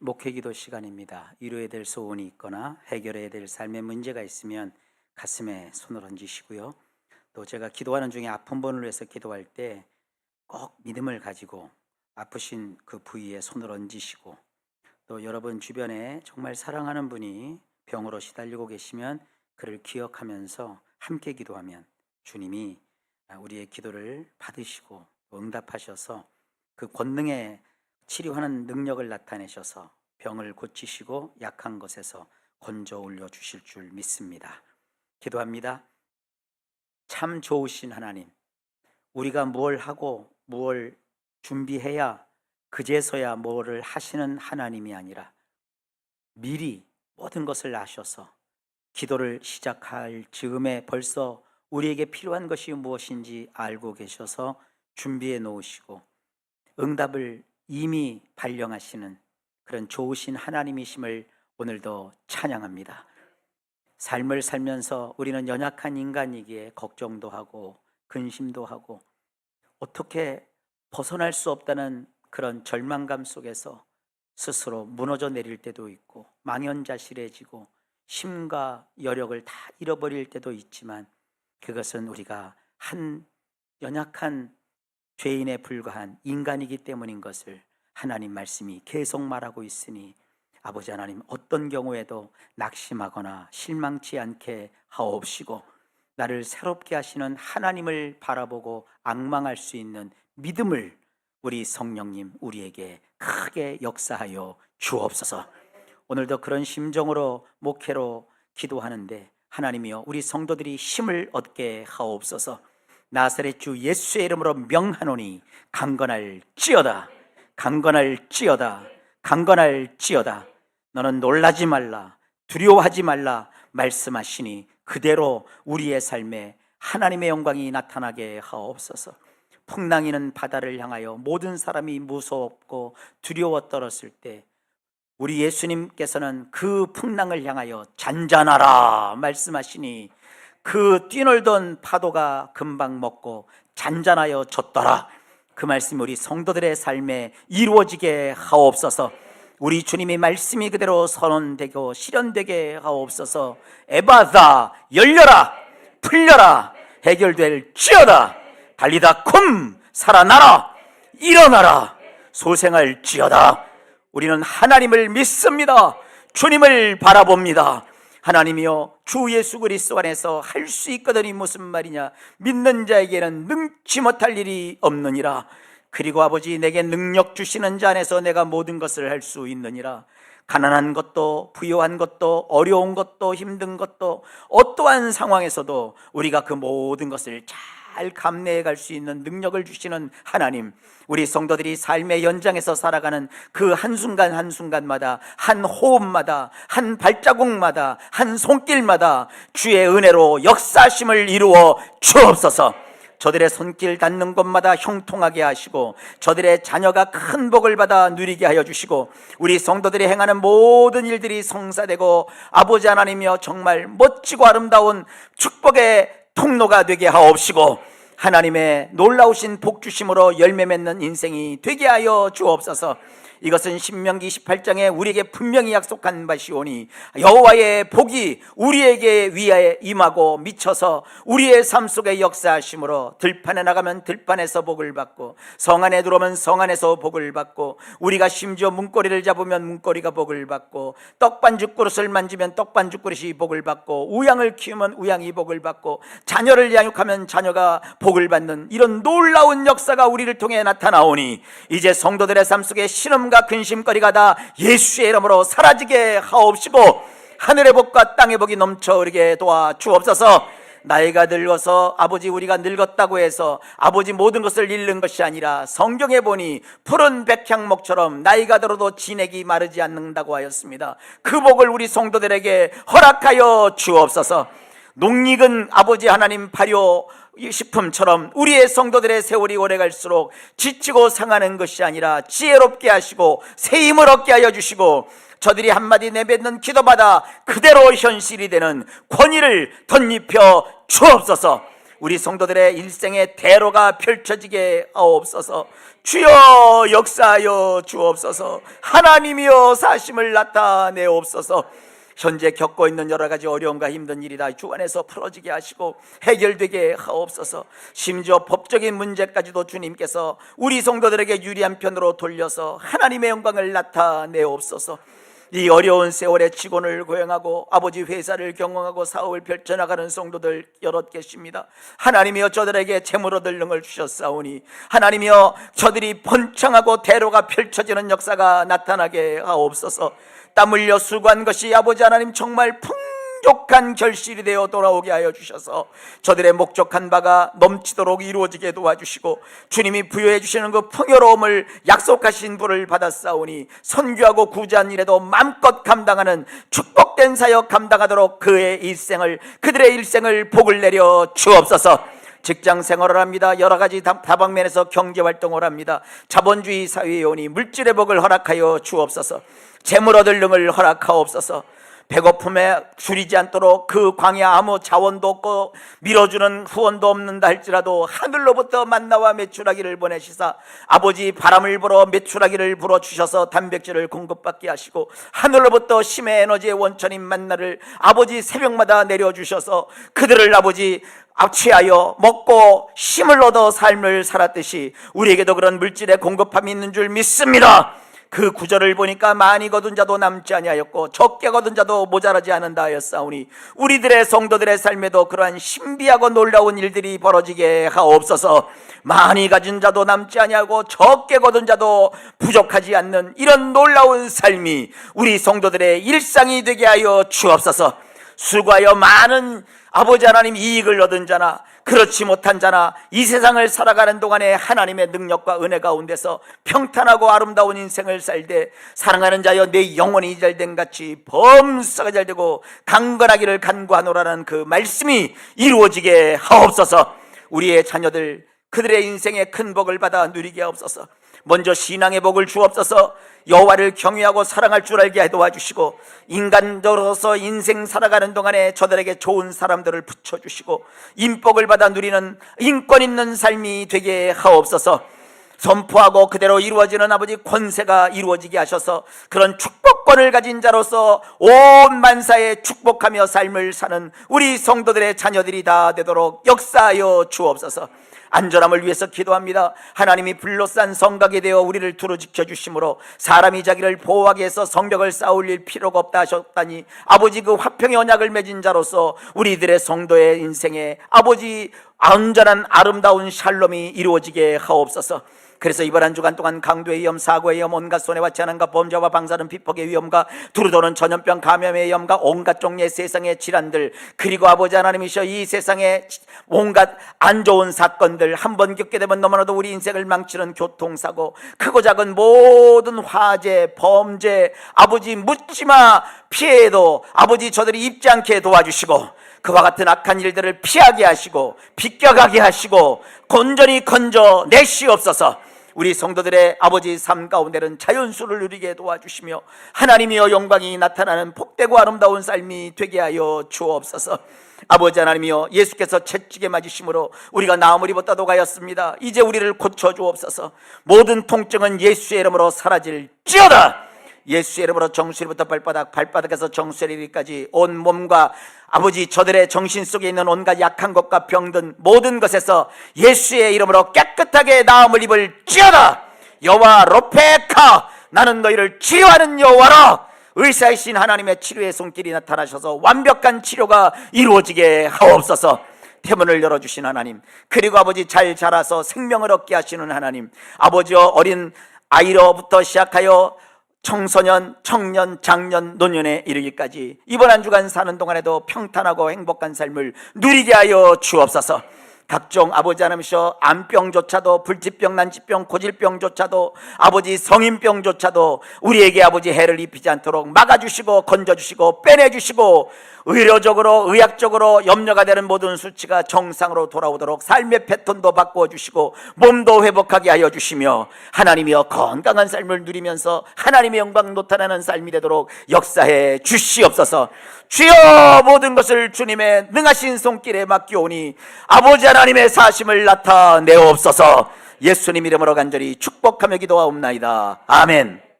목회기도 시간입니다. 이루어야 될 소원이 있거나 해결해야 될 삶의 문제가 있으면 가슴에 손을 얹으시고요. 또 제가 기도하는 중에 아픈 분을 위해서 기도할 때 꼭 믿음을 가지고 아프신 그 부위에 손을 얹으시고 또 여러분 주변에 정말 사랑하는 분이 병으로 시달리고 계시면 그를 기억하면서 함께 기도하면 주님이 우리의 기도를 받으시고 응답하셔서 그 권능의 치료하는 능력을 나타내셔서 병을 고치시고 약한 것에서 건져 올려 주실 줄 믿습니다. 기도합니다. 참 좋으신 하나님, 우리가 뭘 하고 뭘 준비해야 그제서야 뭐를 하시는 하나님이 아니라 미리 모든 것을 아셔서 기도를 시작할 즈음에 벌써 우리에게 필요한 것이 무엇인지 알고 계셔서 준비해 놓으시고 응답을 이미 발령하시는 그런 좋으신 하나님이심을 오늘도 찬양합니다. 삶을 살면서 우리는 연약한 인간이기에 걱정도 하고 근심도 하고 어떻게 벗어날 수 없다는 그런 절망감 속에서 스스로 무너져 내릴 때도 있고 망연자실해지고 힘과 여력을 다 잃어버릴 때도 있지만 그것은 우리가 한 연약한 죄인에 불과한 인간이기 때문인 것을 하나님 말씀이 계속 말하고 있으니 아버지 하나님 어떤 경우에도 낙심하거나 실망치 않게 하옵시고 나를 새롭게 하시는 하나님을 바라보고 악망할 수 있는 믿음을 우리 성령님 우리에게 크게 역사하여 주옵소서. 오늘도 그런 심정으로 목회로 기도하는데 하나님이여 우리 성도들이 힘을 얻게 하옵소서. 나사렛 주 예수의 이름으로 명하노니 강건할지어다. 강건할지어다. 강건할지어다. 너는 놀라지 말라. 두려워하지 말라. 말씀하시니 그대로 우리의 삶에 하나님의 영광이 나타나게 하옵소서. 풍랑이는 바다를 향하여 모든 사람이 무섭고 두려워 떨었을 때 우리 예수님께서는 그 풍랑을 향하여 잔잔하라 말씀하시니 그 뛰놀던 파도가 금방 먹고 잔잔하여 졌더라. 그 말씀이 우리 성도들의 삶에 이루어지게 하옵소서. 우리 주님의 말씀이 그대로 선언되고 실현되게 하옵소서. 에바다 열려라 풀려라 해결될 지어다 달리다 쿰 살아나라 일어나라 소생할 지어다 우리는 하나님을 믿습니다. 주님을 바라봅니다. 하나님이여 주 예수 그리스도 안에서 할 수 있거든이 무슨 말이냐? 믿는 자에게는 능치 못할 일이 없느니라. 그리고 아버지 내게 능력 주시는 자 안에서 내가 모든 것을 할 수 있느니라. 가난한 것도 부유한 것도 어려운 것도 힘든 것도 어떠한 상황에서도 우리가 그 모든 것을 잘 감내해 갈 수 있는 능력을 주시는 하나님 우리 성도들이 삶의 연장에서 살아가는 그 한순간 한순간마다 한 호흡마다 한 발자국마다 한 손길마다 주의 은혜로 역사심을 이루어 주옵소서. 저들의 손길 닿는 곳마다 형통하게 하시고 저들의 자녀가 큰 복을 받아 누리게 하여 주시고 우리 성도들이 행하는 모든 일들이 성사되고 아버지 하나님이여 정말 멋지고 아름다운 축복의 통로가 되게 하옵시고 하나님의 놀라우신 복 주심으로 열매 맺는 인생이 되게 하여 주옵소서. 이것은 신명기 28장에 우리에게 분명히 약속한 바시오니 여호와의 복이 우리에게 위에 임하고 미쳐서 우리의 삶 속에 역사하심으로 들판에 나가면 들판에서 복을 받고 성 안에 들어오면 성 안에서 복을 받고 우리가 심지어 문고리를 잡으면 문고리가 복을 받고 떡반죽 그릇을 만지면 떡반죽 그릇이 복을 받고 우양을 키우면 우양이 복을 받고 자녀를 양육하면 자녀가 복을 받는 이런 놀라운 역사가 우리를 통해 나타나오니 이제 성도들의 삶 속에 신음 근심과 근심거리가 다 예수의 이름으로 사라지게 하옵시고 하늘의 복과 땅의 복이 넘쳐 흐르게 도와 주옵소서. 나이가 늙어서 아버지 우리가 늙었다고 해서 아버지 모든 것을 잃는 것이 아니라 성경에 보니 푸른 백향목처럼 나이가 들어도 진액이 마르지 않는다고 하였습니다. 그 복을 우리 성도들에게 허락하여 주옵소서. 농익은 아버지 하나님 발효 식품처럼 우리의 성도들의 세월이 오래 갈수록 지치고 상하는 것이 아니라 지혜롭게 하시고 새 힘을 얻게 하여 주시고 저들이 한마디 내뱉는 기도마다 그대로 현실이 되는 권위를 덧입혀 주옵소서 우리 성도들의 일생의 대로가 펼쳐지게 하옵소서. 주여 역사하여 주옵소서. 하나님이여 사심을 나타내옵소서. 현재 겪고 있는 여러 가지 어려움과 힘든 일이 다 주 안에서 풀어지게 하시고 해결되게 하옵소서. 심지어 법적인 문제까지도 주님께서 우리 성도들에게 유리한 편으로 돌려서 하나님의 영광을 나타내옵소서. 이 어려운 세월에 직원을 고용하고 아버지 회사를 경영하고 사업을 펼쳐나가는 성도들 여럿 계십니다. 하나님이여 저들에게 재물 얻을 능을 주셨사오니 하나님이여 저들이 번창하고 대로가 펼쳐지는 역사가 나타나게 하옵소서. 땀 흘려 수고한 것이 아버지 하나님 정말 풍족한 결실이 되어 돌아오게 하여 주셔서 저들의 목적한 바가 넘치도록 이루어지게 도와주시고 주님이 부여해 주시는 그 풍요로움을 약속하신 분을 받았사오니 선교하고 구제한 일에도 마음껏 감당하는 축복된 사역 감당하도록 그의 일생을 그들의 일생을 복을 내려 주옵소서. 직장 생활을 합니다. 여러 가지 다- 다방면에서 경제 활동을 합니다. 자본주의 사회에 오니 물질의 복을 허락하여 주옵소서. 재물 얻을 능을 허락하옵소서. 배고픔에 줄이지 않도록 그 광야 아무 자원도 없고 밀어주는 후원도 없는다 할지라도 하늘로부터 만나와 메추라기를 보내시사 아버지 바람을 불어 메추라기를 불어 주셔서 단백질을 공급받게 하시고 하늘로부터 심의 에너지의 원천인 만나를 아버지 새벽마다 내려 주셔서 그들을 아버지 압취하여 먹고 힘을 얻어 삶을 살았듯이 우리에게도 그런 물질의 공급함이 있는 줄 믿습니다. 그 구절을 보니까 많이 거둔 자도 남지 아니하였고 적게 거둔 자도 모자라지 않는다 하였사오니 우리들의 성도들의 삶에도 그러한 신비하고 놀라운 일들이 벌어지게 하옵소서. 많이 가진 자도 남지 아니하고 적게 거둔 자도 부족하지 않는 이런 놀라운 삶이 우리 성도들의 일상이 되게 하여 주옵소서. 수고하여 많은 아버지 하나님 이익을 얻은 자나 그렇지 못한 자나 이 세상을 살아가는 동안에 하나님의 능력과 은혜 가운데서 평탄하고 아름다운 인생을 살되 사랑하는 자여 내 영혼이 잘된 같이 범사가 잘되고 강건하기를 간구하노라는 그 말씀이 이루어지게 하옵소서. 우리의 자녀들 그들의 인생에 큰 복을 받아 누리게 하옵소서. 먼저 신앙의 복을 주옵소서. 여호와를 경외하고 사랑할 줄 알게 해 도와주시고 인간으로서 인생 살아가는 동안에 저들에게 좋은 사람들을 붙여 주시고 인복을 받아 누리는 인권 있는 삶이 되게 하옵소서. 선포하고 그대로 이루어지는 아버지 권세가 이루어지게 하셔서 그런 축복권을 가진 자로서 온 만사에 축복하며 삶을 사는 우리 성도들의 자녀들이 다 되도록 역사하여 주옵소서. 안전함을 위해서 기도합니다. 하나님이 불로싼 성곽이 되어 우리를 두루 지켜 주심으로 사람이 자기를 보호하기 위해서 성벽을 쌓을 일 필요가 없다 하셨다니 아버지 그 화평의 언약을 맺은 자로서 우리들의 성도의 인생에 아버지 안전한 아름다운 샬롬이 이루어지게 하옵소서. 그래서 이번 한 주간 동안 강도의 위험, 사고의 위험, 온갖 손해와 재난과 범죄와 방사능 비폭의 위험과 두루도는 전염병 감염의 위험과 온갖 종류의 세상의 질환들 그리고 아버지 하나님이셔 이 세상에 온갖 안 좋은 사건들 한 번 겪게 되면 너무나도 우리 인생을 망치는 교통사고 크고 작은 모든 화재, 범죄 아버지 묻지마 피해도 아버지 저들이 입지 않게 도와주시고 그와 같은 악한 일들을 피하게 하시고 비껴가게 하시고 건전히 건져 내시옵소서. 우리 성도들의 아버지 삶 가운데는 자연수를 누리게 도와주시며 하나님이여 영광이 나타나는 복되고 아름다운 삶이 되게 하여 주옵소서. 아버지 하나님이여 예수께서 채찍에 맞으심으로 우리가 나음을 입었다도 가였습니다. 이제 우리를 고쳐 주옵소서. 모든 통증은 예수의 이름으로 사라질지어다. 예수의 이름으로 정수리부터 발바닥, 발바닥에서 정수리까지 온 몸과 아버지 저들의 정신 속에 있는 온갖 약한 것과 병든 모든 것에서 예수의 이름으로 깨끗하게 나음을 입을 지어다. 여호와 로페카 나는 너희를 치료하는 여호와라. 의사이신 하나님의 치료의 손길이 나타나셔서 완벽한 치료가 이루어지게 하옵소서. 태문을 열어주신 하나님 그리고 아버지 잘 자라서 생명을 얻게 하시는 하나님 아버지여 어린 아이로부터 시작하여 청소년, 청년, 장년, 노년에 이르기까지 이번 한 주간 사는 동안에도 평탄하고 행복한 삶을 누리게 하여 주옵소서. 각종 아버지 하나님이셔 암병조차도 불치병 난치병 고질병조차도 아버지 성인병조차도 우리에게 아버지 해를 입히지 않도록 막아주시고 건져주시고 빼내주시고 의료적으로 의학적으로 염려가 되는 모든 수치가 정상으로 돌아오도록 삶의 패턴도 바꾸어 주시고 몸도 회복하게 하여 주시며 하나님이여 건강한 삶을 누리면서 하나님의 영광 나타나는 삶이 되도록 역사해 주시옵소서. 주여 모든 것을 주님의 능하신 손길에 맡기오니 아버지 하나님의 사심을 나타내옵소서. 예수님 이름으로 간절히 축복하며 기도하옵나이다. 아멘